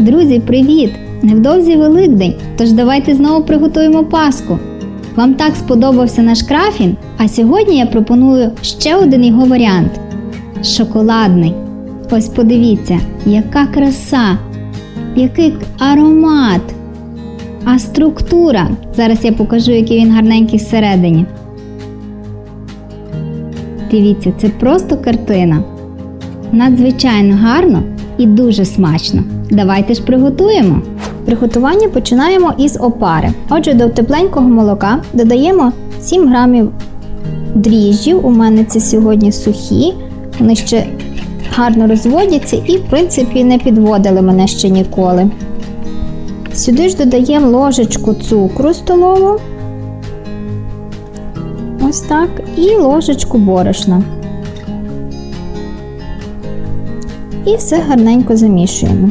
Друзі, привіт! Невдовзі Великдень, тож давайте знову приготуємо паску. Вам так сподобався наш крафін, а сьогодні я пропоную ще один його варіант шоколадний. Ось подивіться, яка краса, який аромат, а структура. Зараз я покажу, який він гарненький всередині. Дивіться, це просто картина. Надзвичайно гарно і дуже смачно. Давайте ж приготуємо. Приготування починаємо із опари. Отже, до тепленького молока додаємо 7 грамів дріжджів. У мене це сьогодні сухі. Вони ще гарно розводяться і, в принципі, не підводили мене ще ніколи. Сюди ж додаємо ложечку цукру столову. Ось так. І ложечку борошна. І все гарненько замішуємо.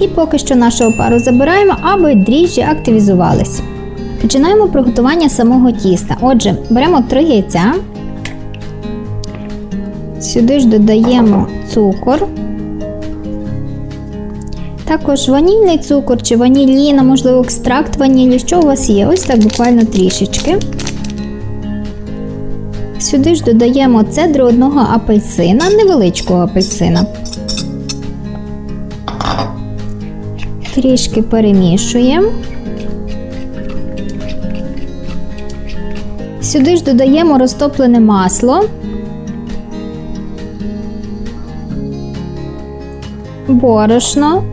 І поки що нашу опару забираємо, аби дріжджі активізувалися. Починаємо приготування самого тіста. Отже, беремо 3 яйця. Сюди ж додаємо цукор. Також ванільний цукор чи ваніліна, можливо, екстракт ванілі, що у вас є, ось так буквально трішечки. Сюди ж додаємо цедру одного апельсина, невеличкого апельсина. Трішки перемішуємо. Сюди ж додаємо розтоплене масло. Борошно.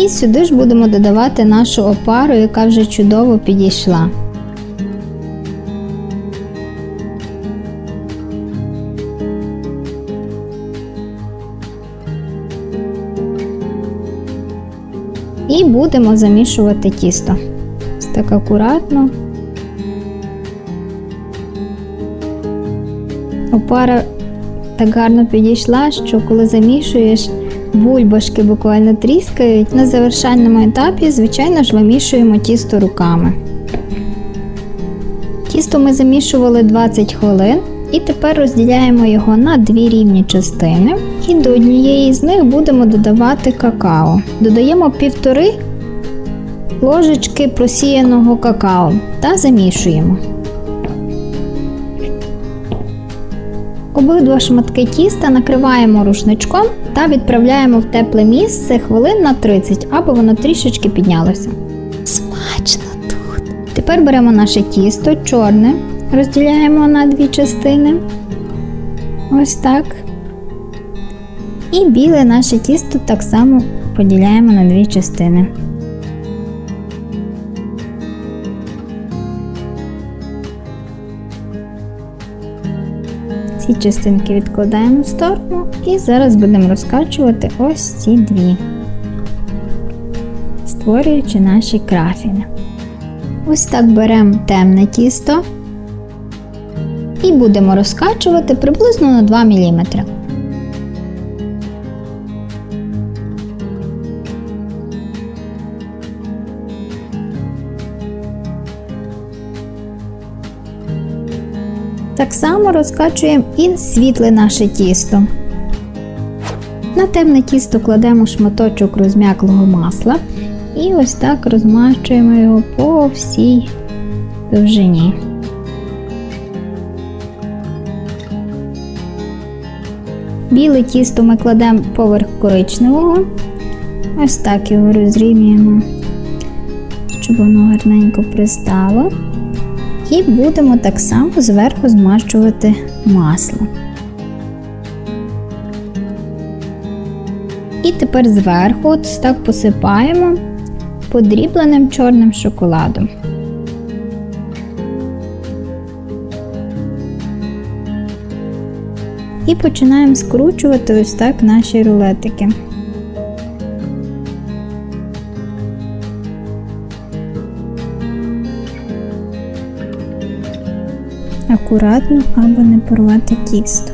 І сюди ж будемо додавати нашу опару, яка вже чудово підійшла. І будемо замішувати тісто. Ось так акуратно. Опара так гарно підійшла, що коли замішуєш, бульбашки буквально тріскають. На завершальному етапі, звичайно ж, вимішуємо тісто руками. Тісто ми замішували 20 хвилин і тепер розділяємо його на дві рівні частини. І до однієї з них будемо додавати какао. Додаємо півтори ложечки просіяного какао та замішуємо. Обидва шматки тіста накриваємо рушничком та відправляємо в тепле місце хвилин на 30, аби воно трішечки піднялося. Смачно тут! Тепер беремо наше тісто чорне, розділяємо на дві частини. Ось так. І біле наше тісто так само поділяємо на дві частини. Ці частинки відкладаємо в сторону і зараз будемо розкачувати ось ці дві, створюючи наші крафіни. Ось так беремо темне тісто і будемо розкачувати приблизно на 2 мм. Так само розкачуємо і світле наше тісто. На темне тісто кладемо шматочок розм'яклого масла і ось так розмащуємо його по всій довжині. Біле тісто ми кладемо поверх коричневого, ось так його розрівнюємо, щоб воно гарненько пристало. І будемо так само зверху змащувати масло. І тепер зверху так посипаємо подрібленим чорним шоколадом. І починаємо скручувати ось так наші рулетики. акуратно, аби не порвати тісто.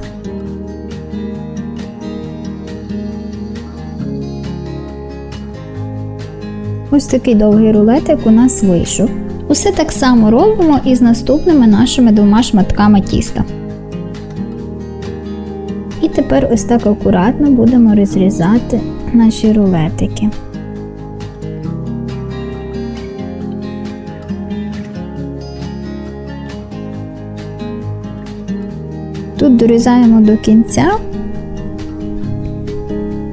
Ось такий довгий рулетик у нас вийшов. Усе так само робимо із наступними нашими двома шматками тіста. І тепер ось так акуратно будемо розрізати наші рулетики. Тут дорізаємо до кінця.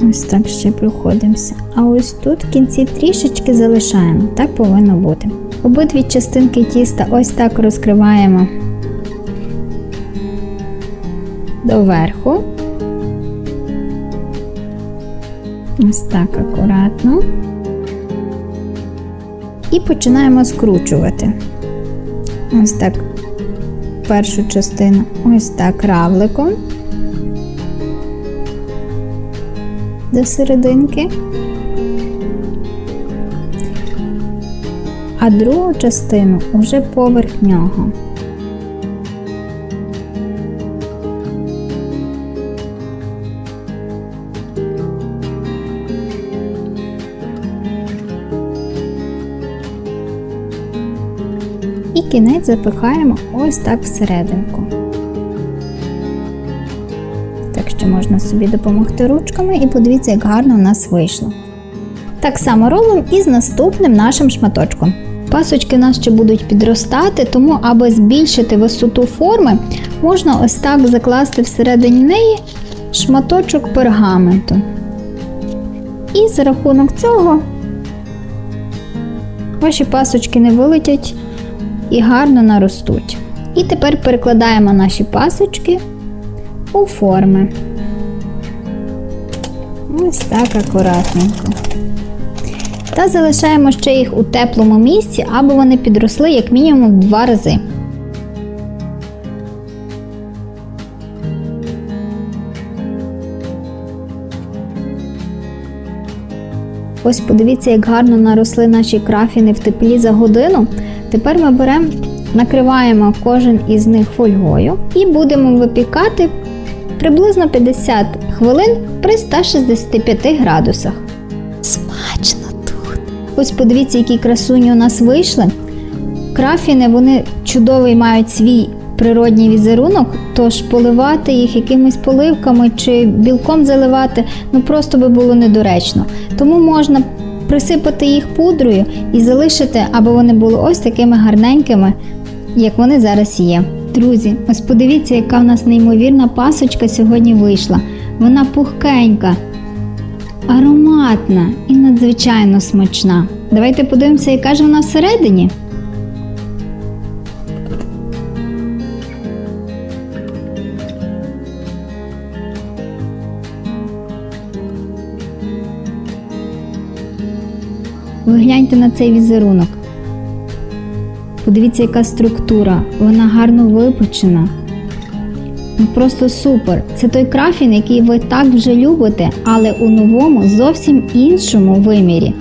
Ось так ще проходимося. А ось тут в кінці трішечки залишаємо. Так повинно бути. Обидві частинки тіста ось так розкриваємо доверху. Ось так акуратно. І починаємо скручувати. Ось так першу частину, ось так равликом до серединки. А другу частину уже поверх нього. І кінець запихаємо ось так всерединку. Так що можна собі допомогти ручками і подивіться, як гарно у нас вийшло. Так само робимо і з наступним нашим шматочком. Пасочки у нас ще будуть підростати, тому аби збільшити висоту форми, можна ось так закласти всередині неї шматочок пергаменту. І за рахунок цього ваші пасочки не вилетять і гарно наростуть. І тепер перекладаємо наші пасочки у форми. Ось так акуратненько. Та залишаємо ще їх у теплому місці, аби вони підросли як мінімум в два рази. Ось подивіться, як гарно наросли наші крафіни в теплі за годину. Тепер ми беремо, накриваємо кожен із них фольгою і будемо випікати приблизно 50 хвилин при 165 градусах. Смачно тут! Ось подивіться, які красуні у нас вийшли. Крафіни вони чудовий мають свій природній візерунок, тож поливати їх якимись поливками чи білком заливати ну просто би було недоречно. Тому можна присипати їх пудрою і залишити, аби вони були ось такими гарненькими, як вони зараз є. Друзі, ось подивіться, яка в нас неймовірна пасочка сьогодні вийшла. Вона пухкенька, ароматна і надзвичайно смачна. Давайте подивимося, яка ж вона всередині. Ви гляньте на цей візерунок. Подивіться, яка структура, вона гарно випучена. Ну просто супер. Це той крафін, який ви так вже любите, але у новому зовсім іншому вимірі.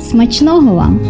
Смачного вам!